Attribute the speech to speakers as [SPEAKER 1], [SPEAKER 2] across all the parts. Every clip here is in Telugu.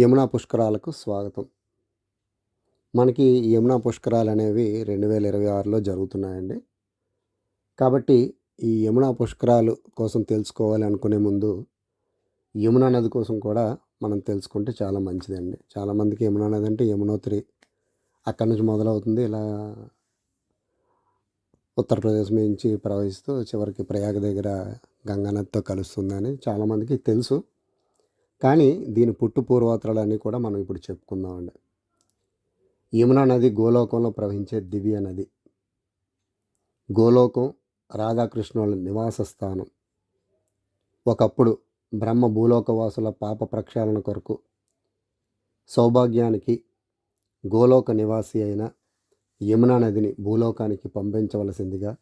[SPEAKER 1] యమునా పుష్కరాలకు స్వాగతం. మనకి యమునా పుష్కరాలు అనేవి రెండు వేల ఇరవై ఆరులో జరుగుతున్నాయండి. కాబట్టి ఈ యమునా పుష్కరాలు కోసం తెలుసుకోవాలి అనుకునే ముందు యమునా నది కోసం కూడా మనం తెలుసుకుంటే చాలా మంచిదండి. చాలామందికి యమునా నది అంటే యమునోత్రి అక్కడి నుంచి మొదలవుతుంది. ఇలా ఉత్తరప్రదేశ్ నుంచి ప్రవహిస్తూ చివరికి ప్రయాగ దగ్గర గంగానదితో కలుస్తుందని చాలామందికి తెలుసు. కానీ దీని పుట్టు పూర్వోత్తరాలన్నీ కూడా మనం ఇప్పుడు చెప్పుకుందామండి. యమునా నది గోలోకంలో ప్రవహించే దివ్య నది. గోలోకం రాధాకృష్ణుల నివాస స్థానం. ఒకప్పుడు బ్రహ్మ భూలోకవాసుల పాప ప్రక్షాళన కొరకు సౌభాగ్యానికి గోలోక నివాసి అయిన యమునా నదిని భూలోకానికి పంపించవలసిందిగా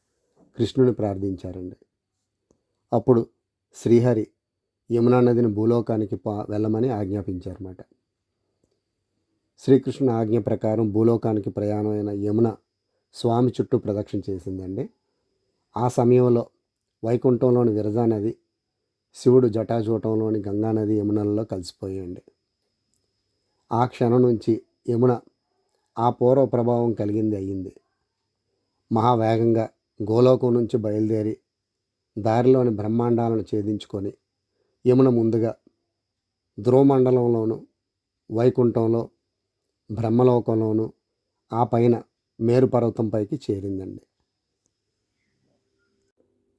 [SPEAKER 1] కృష్ణుని ప్రార్థించారండి. అప్పుడు శ్రీహరి యమునా నదిని భూలోకానికి పా వెళ్ళమని ఆజ్ఞాపించారన్నమాట. శ్రీకృష్ణుని ఆజ్ఞ ప్రకారం భూలోకానికి ప్రయాణమైన యమున స్వామి చుట్టూ ప్రదక్షిణ చేసిందండి. ఆ సమయంలో వైకుంఠంలోని విరజా నది శివుడు జటాజూటంలోని గంగానది యమునలలో కలిసిపోయాయండి ఆ క్షణం నుంచి యమున ఆ పూర్వ ప్రభావం కలిగింది అయ్యింది. మహావేగంగా గోలోకం నుంచి బయలుదేరి దారిలోని బ్రహ్మాండాలను ఛేదించుకొని యమున ముందుగా ధ్రువమండలంలోను వైకుంఠంలో బ్రహ్మలోకంలోను ఆ పైన మేరుపర్వతంపైకి పైకి చేరిందండి.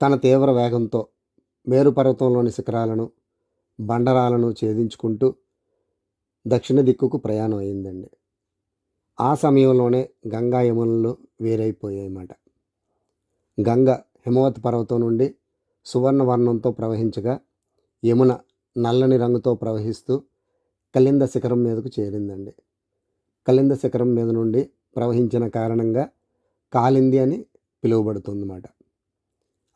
[SPEAKER 1] తన తీవ్ర వేగంతో మేరుపర్వతంలోని శిఖరాలను బండరాలను ఛేదించుకుంటూ దక్షిణ దిక్కుకు ప్రయాణం అయిందండి. ఆ సమయంలోనే గంగా యమునలు వేరైపోయాయన్నమాట. గంగ హిమవత్ పర్వతం నుండి సువర్ణ వర్ణంతో ప్రవహించగా యమున నల్లని రంగుతో ప్రవహిస్తూ కలింద శిఖరం మీదకు చేరిందండి. కలింద శిఖరం మీద నుండి ప్రవహించిన కారణంగా కాలింది అని పిలువబడుతుందన్నమాట.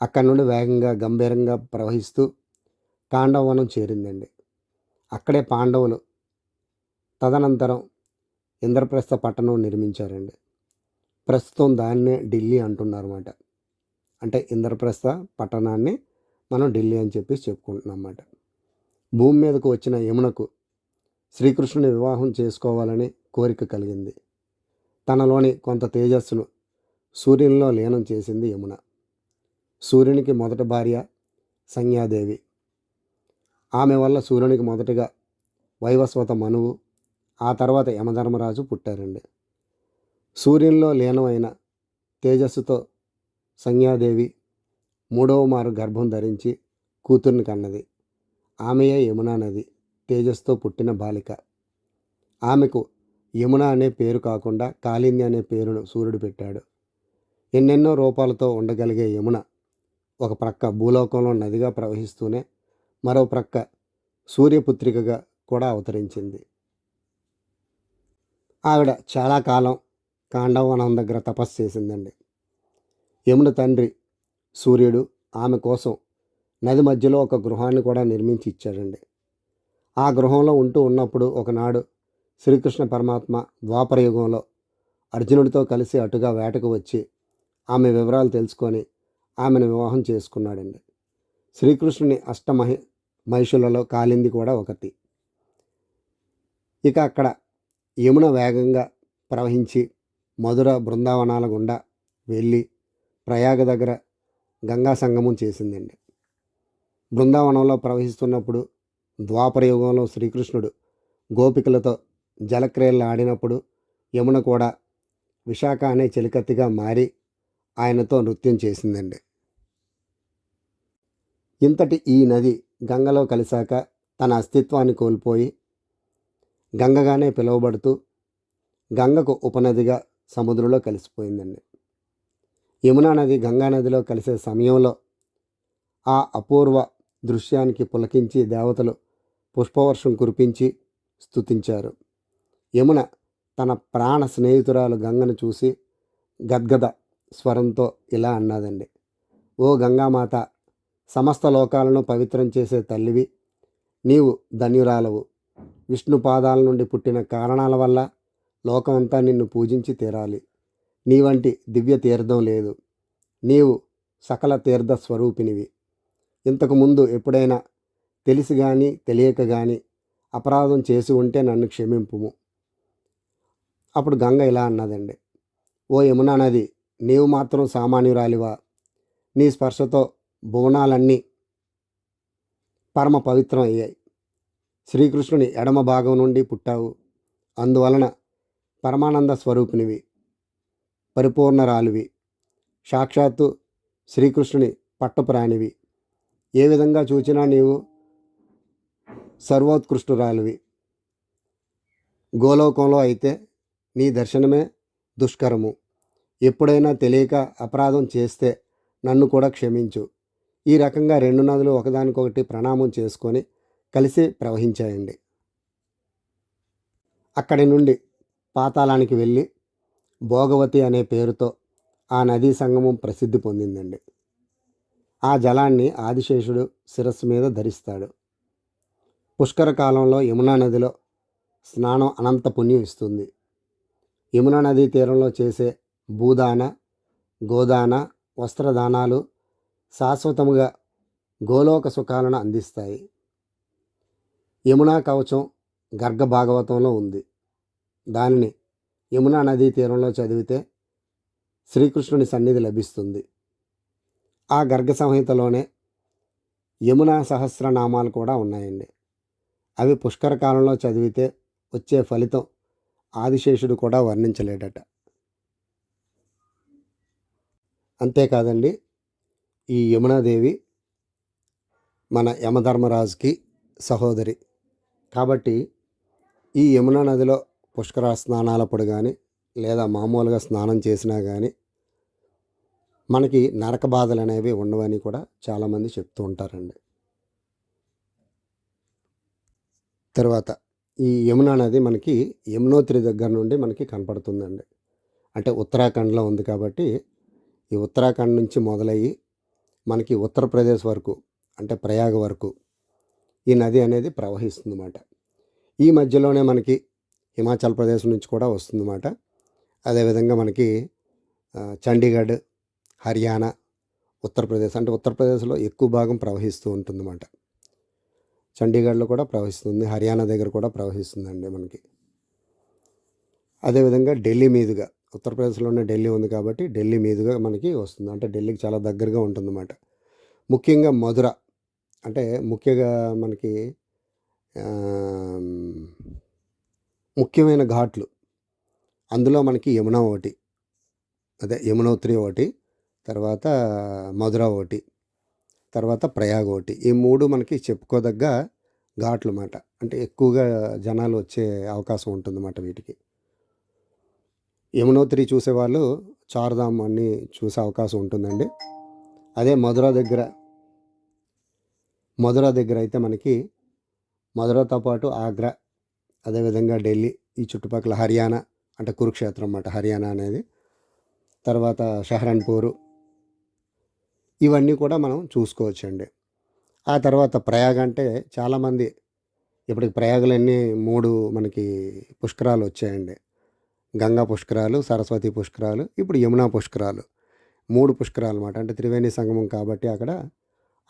[SPEAKER 1] అక్కడి నుండి వేగంగా గంభీరంగా ప్రవహిస్తూ కాండవనం చేరిందండి. అక్కడే పాండవులు తదనంతరం ఇంద్రప్రస్థ పట్టణం నిర్మించారండి. ప్రస్తుతం దాన్నే ఢిల్లీ అంటున్నారన్నమాట. అంటే ఇంద్రప్రస్థ పట్టణాన్ని మనం ఢిల్లీ అని చెప్పేసి చెప్పుకుంటున్నాం అన్నమాట. భూమి మీదకు వచ్చిన యమునకు శ్రీకృష్ణుని వివాహం చేసుకోవాలని కోరిక కలిగింది. తనలోని కొంత తేజస్సును సూర్యునిలో లీనం చేసింది యమున. సూర్యునికి మొదటి భార్య సంజ్ఞాదేవి ఆమె వల్ల సూర్యునికి మొదటగా వైవస్వత మనువు ఆ తర్వాత యమధర్మరాజు పుట్టారండి. సూర్యునిలో లీనమైన తేజస్సుతో సంజ్ఞాదేవి మూడవ మారు గర్భం ధరించి కూతుర్ని కన్నది. ఆమెయే యమునా నది తేజస్తో పుట్టిన బాలిక. ఆమెకు యమున అనే పేరు కాకుండా కాళింది అనే పేరును సూర్యుడు పెట్టాడు. ఎన్నెన్నో రూపాలతో ఉండగలిగే యమున ఒక ప్రక్క భూలోకంలో నదిగా ప్రవహిస్తూనే మరో ప్రక్క సూర్యపుత్రికగా కూడా అవతరించింది. ఆవిడ చాలా కాలం కాండవనం దగ్గర తపస్సు చేసిందండి. యమున తండ్రి సూర్యుడు ఆమె కోసం నది మధ్యలో ఒక గృహాన్ని కూడా నిర్మించి ఇచ్చాడండి. ఆ గృహంలో ఉంటూ ఉన్నప్పుడు ఒకనాడు శ్రీకృష్ణ పరమాత్మ ద్వాపరయుగంలో అర్జునుడితో కలిసి అటుగా వేటకు వచ్చి ఆమె వివరాలు తెలుసుకొని ఆమెను వివాహం చేసుకున్నాడండి. శ్రీకృష్ణుని అష్టమహి మహిషులలో కాలింది కూడా ఒకటి. ఇక అక్కడ యమున వేగంగా ప్రవహించి మధుర బృందావనాల గుండా వెళ్ళి ప్రయాగ దగ్గర గంగా సంగమం చేసిందండి. బృందావనంలో ప్రవహిస్తున్నప్పుడు ద్వాపరయుగంలో శ్రీకృష్ణుడు గోపికలతో జలక్రియలు ఆడినప్పుడు యమున కూడా విశాఖ అనే చెలికత్తిగా మారి ఆయనతో నృత్యం చేసిందండి. ఇంతటి ఈ నది గంగలో కలిశాక తన అస్తిత్వాన్ని కోల్పోయి గంగగానే పిలువబడుతూ గంగకు ఉపనదిగా సముద్రంలో కలిసిపోయిందండి. యమునా నది గంగా నదిలో కలిసే సమయంలో ఆ అపూర్వ దృశ్యానికి పులకించి దేవతలు పుష్పవర్షం కురిపించి స్తుతించారు. యమున తన ప్రాణ స్నేహితురాలు గంగను చూసి గద్గద స్వరంతో ఇలా అన్నదండి. ఓ గంగామాత సమస్త లోకాలను పవిత్రం చేసే తల్లివి నీవు ధన్యురాలవు. విష్ణు పాదాల నుండి పుట్టిన కారణాల వల్ల లోకమంతా నిన్ను పూజించి తీరాలి. నీ వంటి దివ్య తీర్థం లేదు. నీవు సకల తీర్థ స్వరూపినివి. ఇంతకుముందు ఎప్పుడైనా తెలిసి కానీ తెలియక కానీ అపరాధం చేసి ఉంటే నన్ను క్షమింపుము. అప్పుడు గంగ ఇలా అన్నదండి. ఓ యమునా నది నీవు మాత్రం సామాన్యురాలివా? నీ స్పర్శతో భువనాలన్నీ పరమ పవిత్రం అయ్యాయి శ్రీకృష్ణుని ఎడమ భాగం నుండి పుట్టావు. అందువలన పరమానంద స్వరూపినివి. పరిపూర్ణరాలివి. సాక్షాత్తు శ్రీకృష్ణుని పట్టపురాణివి. ఏ విధంగా చూచినా నీవు సర్వోత్కృష్టురాలివి. గోలోకంలో అయితే నీ దర్శనమే దుష్కరము. ఎప్పుడైనా తెలియక అపరాధం చేస్తే నన్ను కూడా క్షమించు. ఈ రకంగా రెండు నదులు ఒకదానికొకటి ప్రణామం చేసుకొని కలిసి ప్రవహించాయండి. అక్కడి నుండి పాతాళానికి వెళ్ళి భోగవతి అనే పేరుతో ఆ నదీ సంగమం ప్రసిద్ధి పొందిందండి. ఆ జలాన్ని ఆదిశేషుడు శిరస్సు మీద ధరిస్తాడు. పుష్కర కాలంలో యమునా నదిలో స్నానం అనంత పుణ్యం ఇస్తుంది. యమునా నదీ తీరంలో చేసే భూదాన గోదాన వస్త్రదానాలు శాశ్వతముగా గోలోక సుఖాలను అందిస్తాయి. యమునా కవచం గర్గ భాగవతంలో ఉంది. దానిని యమునా నదీ తీరంలో చదివితే శ్రీకృష్ణుని సన్నిధి లభిస్తుంది. ఆ గర్గ సంహితలోనే యమునా సహస్రనామాలు కూడా ఉన్నాయండి. అవి పుష్కర కాలంలో చదివితే వచ్చే ఫలితం ఆదిశేషుడు కూడా వర్ణించలేడట. అంతేకాదండి ఈ యమునాదేవి మన యమధర్మరాజుకి సహోదరి. కాబట్టి ఈ యమునా నదిలో పుష్కర స్నానాలప్పుడు కానీ లేదా మామూలుగా స్నానం చేసినా కానీ మనకి నరక బాధలు అనేవి ఉండవని కూడా చాలామంది చెప్తూ ఉంటారండి. తర్వాత ఈ యమున నది మనకి యమునోత్రి దగ్గర నుండి మనకి కనపడుతుందండి. అంటే ఉత్తరాఖండ్లో ఉంది కాబట్టి ఈ ఉత్తరాఖండ్ నుంచి మొదలయ్యి మనకి ఉత్తరప్రదేశ్ వరకు అంటే ప్రయాగ వరకు ఈ నది అనేది ప్రవహిస్తుంది అన్నమాట ఈ మధ్యలోనే మనకి హిమాచల్ ప్రదేశ్ నుంచి కూడా వస్తుందన్నమాట. అదేవిధంగా మనకి చండీగఢ్ హర్యానా ఉత్తరప్రదేశ్ అంటే ఉత్తరప్రదేశ్లో ఎక్కువ భాగం ప్రవహిస్తూ ఉంటుందన్నమాట. చండీగఢ్లో కూడా ప్రవహిస్తుంది హర్యానా దగ్గర కూడా ప్రవహిస్తుందండి మనకి. అదేవిధంగా ఢిల్లీ మీదుగా ఉత్తరప్రదేశ్లోనే ఢిల్లీ ఉంది కాబట్టి ఢిల్లీ మీదుగా మనకి వస్తుంది. అంటే ఢిల్లీకి చాలా దగ్గరగా ఉంటుందన్నమాట. ముఖ్యంగా మధుర అంటే ముఖ్యంగా మనకి ముఖ్యమైన ఘాట్లు. అందులో మనకి యమున ఒకటి అదే యమునోత్రి ఒకటి తర్వాత మధుర ఒకటి తర్వాత ప్రయాగ ఒకటి. ఈ మూడు మనకి చెప్పుకోదగ్గ ఘాట్లు అన్నమాట అంటే ఎక్కువగా జనాలు వచ్చే అవకాశం ఉంటుందన్నమాట వీటికి. యమునోత్రి చూసేవాళ్ళు చార్ధామ్ అన్ని చూసే అవకాశం ఉంటుందండి. అదే మధుర దగ్గర మధుర దగ్గర అయితే మనకి మధురతో పాటు ఆగ్రా అదేవిధంగా ఢిల్లీ ఈ చుట్టుపక్కల హర్యానా అంటే కురుక్షేత్రం అన్నమాట హర్యానా అనేది. తర్వాత షహరన్పూరు. ఇవన్నీ కూడా మనం చూసుకోవచ్చండి. ఆ తర్వాత ప్రయాగ అంటే చాలామంది ఇప్పటికి ప్రయాగలన్నీ మూడు మనకి పుష్కరాలు వచ్చాయండి. గంగా పుష్కరాలు సరస్వతి పుష్కరాలు ఇప్పుడు యమునా పుష్కరాలు. మూడు పుష్కరాలు అన్నమాట అంటే త్రివేణి సంగమం కాబట్టి అక్కడ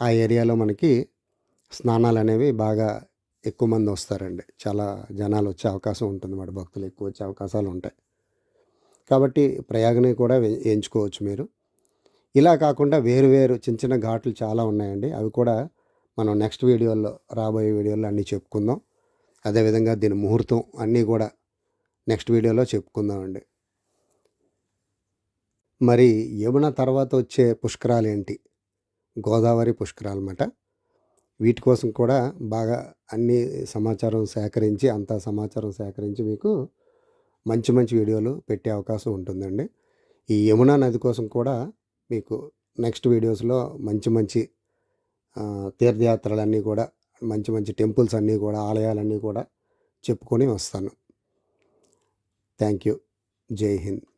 [SPEAKER 1] ఆ ఏరియాలో మనకి స్నానాలు అనేవి బాగా ఎక్కువ మంది వస్తారండి. చాలా జనాలు వచ్చే అవకాశం ఉంటుంది మాట. భక్తులు ఎక్కువ వచ్చే అవకాశాలు ఉంటాయి. కాబట్టి ప్రయాగని కూడా ఎంచుకోవచ్చు మీరు. ఇలా కాకుండా వేరు వేరు చిన్న చిన్న ఘాట్లు చాలా ఉన్నాయండి. అవి కూడా మనం నెక్స్ట్ వీడియోలో రాబోయే వీడియోలో అన్నీ చెప్పుకుందాం. అదేవిధంగా దీని ముహూర్తం అన్నీ కూడా నెక్స్ట్ వీడియోలో చెప్పుకుందామండి. మరి యమున తర్వాత వచ్చే పుష్కరాలు ఏంటి? గోదావరి పుష్కరాలు అన్నమాట వీటి కోసం కూడా బాగా అన్ని సమాచారం సేకరించి అంత సమాచారం సేకరించి మీకు మంచి మంచి వీడియోలు పెట్టే అవకాశం ఉంటుందండి. ఈ యమునా నది కోసం కూడా మీకు నెక్స్ట్ వీడియోస్లో మంచి మంచి తీర్థయాత్రలన్నీ కూడా మంచి మంచి టెంపుల్స్ అన్నీ కూడా ఆలయాలన్నీ కూడా చెప్పుకొని వస్తాను. థ్యాంక్ యూ జై హింద్.